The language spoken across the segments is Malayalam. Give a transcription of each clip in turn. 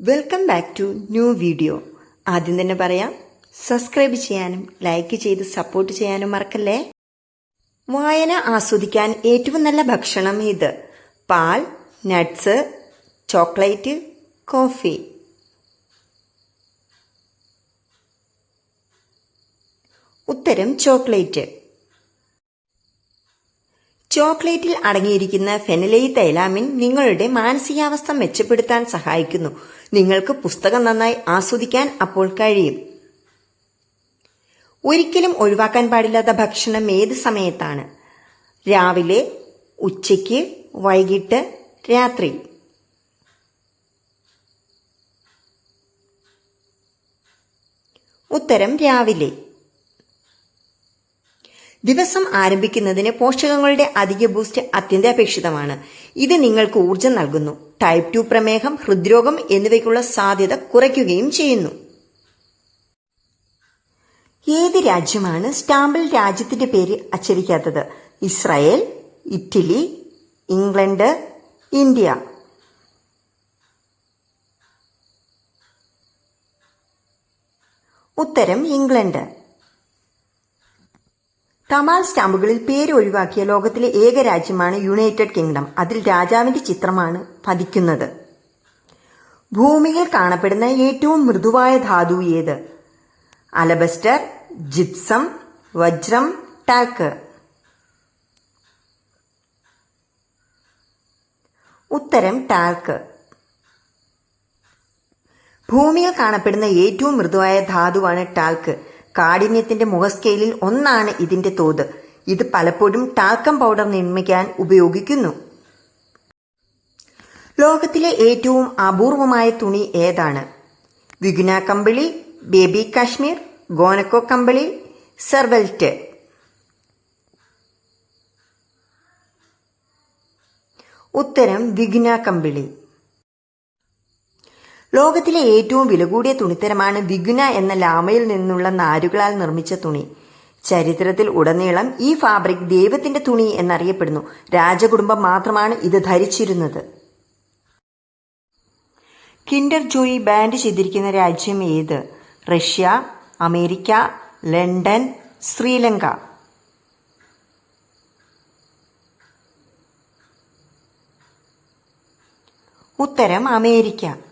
Welcome back to new video ആദ്യം തന്നെ പറയാം സബ്സ്ക്രൈബ് ചെയ്യാനും ലൈക്ക് ചെയ്ത് സപ്പോർട്ട് ചെയ്യാനും മറക്കല്ലേ? വായന ആസ്വദിക്കാൻ ഏറ്റവും നല്ല ഭക്ഷണം ഇത് പാൽ നട്ട്സ് ചോക്ലേറ്റ് കോഫി ഉത്തരം ചോക്ലേറ്റ്. ചോക്ലേറ്റിൽ അടങ്ങിയിരിക്കുന്ന ഫെനലൈ തൈലാമിൻ നിങ്ങളുടെ മാനസികാവസ്ഥ മെച്ചപ്പെടുത്താൻ സഹായിക്കുന്നു. നിങ്ങൾക്ക് പുസ്തകം നന്നായി ആസ്വദിക്കാൻ അപ്പോൾ കഴിയും. ഒരിക്കലും ഒഴിവാക്കാൻ പാടില്ലാത്ത ഭക്ഷണം ഏത് സമയത്താണ്? രാവിലെ ഉച്ചയ്ക്ക് വൈകിട്ട് രാത്രി. ഉത്തരം രാവിലെ. ദിവസം ആരംഭിക്കുന്നതിന് പോഷകങ്ങളുടെ അധിക ബൂസ്റ്റ് അത്യന്താപേക്ഷിതമാണ്. ഇത് നിങ്ങൾക്ക് ഊർജം നൽകുന്നു. ടൈപ്പ് ടു പ്രമേഹം ഹൃദ്രോഗം എന്നിവയ്ക്കുള്ള സാധ്യത കുറയ്ക്കുകയും ചെയ്യുന്നു. ഏത് രാജ്യമാണ് സ്റ്റാമ്പിൽ രാജ്യത്തിന്റെ പേര് അച്ചടിക്കാത്തത്? Israel Italy England India. ഉത്തരം ഇംഗ്ലണ്ട്. തപാൽ സ്റ്റാമ്പുകളിൽ പേര് ഒഴിവാക്കിയ ലോകത്തിലെ ഏക രാജ്യമാണ് യുണൈറ്റഡ് കിങ്ഡം. അതിൽ രാജാവിന്റെ ചിത്രമാണ് പതിക്കുന്നത്. ഭൂമിയിൽ കാണപ്പെടുന്ന ഏറ്റവും മൃദുവായ ധാതു ഏത്? അലബസ്റ്റർ ജിപ്സം വജ്രം ടാക്ക്. ഉത്തരം ടാൽക്ക് ഭൂമിയിൽ കാണപ്പെടുന്ന ഏറ്റവും മൃദുവായ ധാതുവാണ് ടാൽക്ക് കാഠിന്യത്തിന്റെ മുഖസ്കെയിലിൽ ഒന്നാണ് ഇതിന്റെ തോത്. ഇത് പലപ്പോഴും ടാൽക്കം പൗഡർ നിർമ്മിക്കാൻ ഉപയോഗിക്കുന്നു. ലോകത്തിലെ ഏറ്റവും അപൂർവമായ തുണി ഏതാണ്? വിഗുന കമ്പിളി ബേബി കാശ്മീർ ഗോനക്കോ കമ്പിളി സെർവെൽറ്റ്. ഉത്തരം വിഗ്ന കമ്പിളി. ലോകത്തിലെ ഏറ്റവും വില കൂടിയ തുണിത്തരമാണ് വിഗുന എന്ന ലാമയിൽ നിന്നുള്ള നാരുകളാൽ നിർമ്മിച്ച തുണി. ചരിത്രത്തിൽ ഉടനീളം ഈ ഫാബ്രിക് ദൈവത്തിന്റെ തുണി എന്നറിയപ്പെടുന്നു. രാജകുടുംബം മാത്രമാണ് ഇത് ധരിച്ചിരുന്നത്. കിൻഡർ ജോയി ബാൻഡ് ചെയ്തിരിക്കുന്ന രാജ്യം ഏത്? Russia America London Sri Lanka. ഉത്തരം അമേരിക്ക.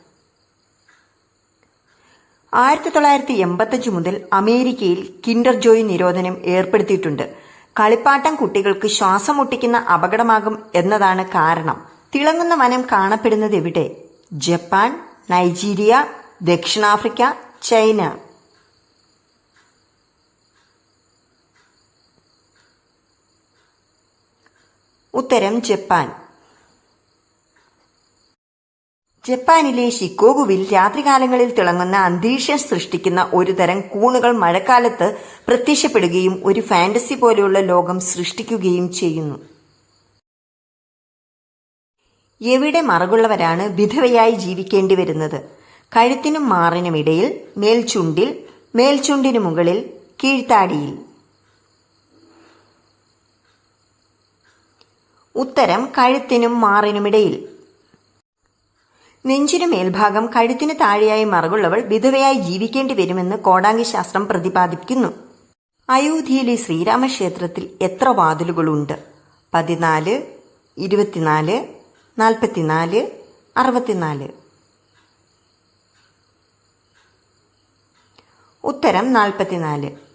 ആയിരത്തി തൊള്ളായിരത്തി എൺപത്തഞ്ച് മുതൽ അമേരിക്കയിൽ കിൻഡർ ജോയ് നിരോധനം ഏർപ്പെടുത്തിയിട്ടുണ്ട്. കളിപ്പാട്ടം കുട്ടികൾക്ക് ശ്വാസം മുട്ടിക്കുന്ന അപകടമാകും എന്നതാണ് കാരണം. തിളങ്ങുന്ന വനം കാണപ്പെടുന്നത് എവിടെ ജപ്പാൻ നൈജീരിയ ദക്ഷിണാഫ്രിക്ക ചൈന. ഉത്തരം ജപ്പാൻ. ജപ്പാനിലെ ഷിക്കോഗുവിൽ രാത്രികാലങ്ങളിൽ തിളങ്ങുന്ന അന്തരീക്ഷം സൃഷ്ടിക്കുന്ന ഒരു തരം കൂണുകൾ മഴക്കാലത്ത് പ്രത്യക്ഷപ്പെടുകയും ഒരു ഫാന്റസി പോലെയുള്ള ലോകം സൃഷ്ടിക്കുകയും ചെയ്യുന്നു. എവിടെ മറകുള്ളവരാണ് വിധവയായി ജീവിക്കേണ്ടി വരുന്നത്? കഴുത്തിനും മാറിനുമിടയിൽ മേൽചുണ്ടിൽ മേൽചുണ്ടിനു മുകളിൽ കീഴ്ത്താടിയിൽ. ഉത്തരം കഴുത്തിനും മാറിനുമിടയിൽ നെഞ്ചിനു മേൽഭാഗം കഴുത്തിനു താഴെയായി മറകുള്ളവൾ വിധവയായി ജീവിക്കേണ്ടി വരുമെന്ന് കോടാംഗി ശാസ്ത്രം പ്രതിപാദിക്കുന്നു അയോധ്യയിലെ ശ്രീരാമക്ഷേത്രത്തിൽ എത്ര വാതിലുകളുണ്ട്? പതിനാല് ഇരുപത്തിനാല് നാൽപ്പത്തിനാല് അറുപത്തിനാല്. ഉത്തരം നാൽപ്പത്തിനാല്.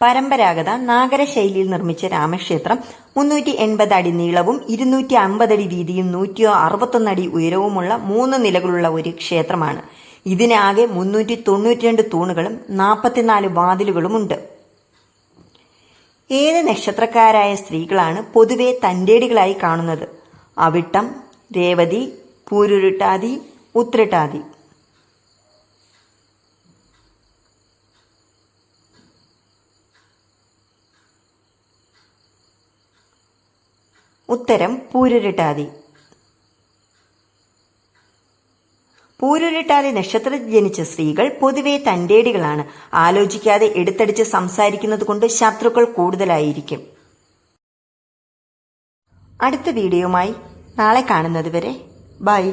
പരമ്പരാഗത നാഗര ശൈലിയിൽ നിർമ്മിച്ച രാമക്ഷേത്രം മുന്നൂറ്റി എൺപത് അടി നീളവും ഇരുന്നൂറ്റി അടി വീതിയും നൂറ്റി അറുപത്തൊന്ന് അടി ഉയരവുമുള്ള മൂന്ന് നിലകളുള്ള ഒരു ക്ഷേത്രമാണ്. ഇതിനാകെ മുന്നൂറ്റി തൊണ്ണൂറ്റിരണ്ട് തൂണുകളും നാൽപ്പത്തിനാല് വാതിലുകളുമുണ്ട്. ഏത് നക്ഷത്രക്കാരായ സ്ത്രീകളാണ് പൊതുവെ തന്റേടികളായി കാണുന്നത്? അവിട്ടം രേവതി പൂരുരുട്ടാതി ഉത്രട്ടാതി. ഉത്തരം പൂരുരുട്ടാതി. പൂരുരുട്ടാതി നക്ഷത്രത്തിൽ ജനിച്ച സ്ത്രീകൾ പൊതുവെ തന്റേടികളാണ് ആലോചിക്കാതെ എടുത്തടിച്ച് സംസാരിക്കുന്നത് കൊണ്ട് ശത്രുക്കൾ കൂടുതലായിരിക്കും. അടുത്ത വീഡിയോയുമായി നാളെ കാണുന്നത് വരെ ബൈ.